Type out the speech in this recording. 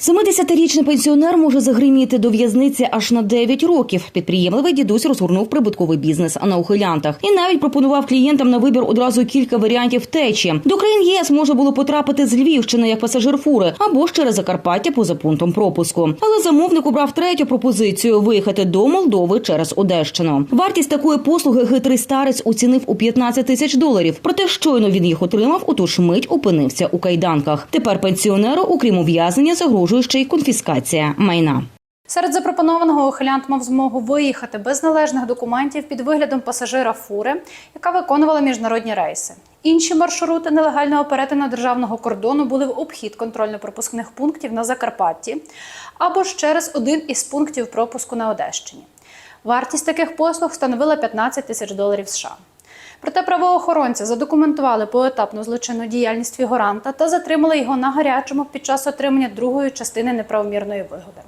70-річний пенсіонер може загриміти до в'язниці аж на 9 років. Підприємливий дідусь розгорнув прибутковий бізнес на ухилянтах і навіть пропонував клієнтам на вибір одразу кілька варіантів втечі. До країн ЄС можна було потрапити з Львівщини як пасажир фури або ж через Закарпаття поза пунктом пропуску. Але замовник обрав третю пропозицію виїхати до Молдови через Одещину. Вартість такої послуги хитрий старець оцінив у 15 тисяч доларів. Проте щойно він їх отримав, у ту ж мить опинився у кайданках. Тепер пенсіонеру, окрім ув'язнення, загрожує ще й конфіскація майна. Серед запропонованого ухилянт мав змогу виїхати без належних документів під виглядом пасажира фури, яка виконувала міжнародні рейси. Інші маршрути нелегального перетину державного кордону були в обхід контрольно-пропускних пунктів на Закарпатті або ж через один із пунктів пропуску на Одещині. Вартість таких послуг становила 15 тисяч доларів США. Проте правоохоронці задокументували поетапну злочинну діяльність фігуранта та затримали його на гарячому під час отримання другої частини неправомірної вигоди.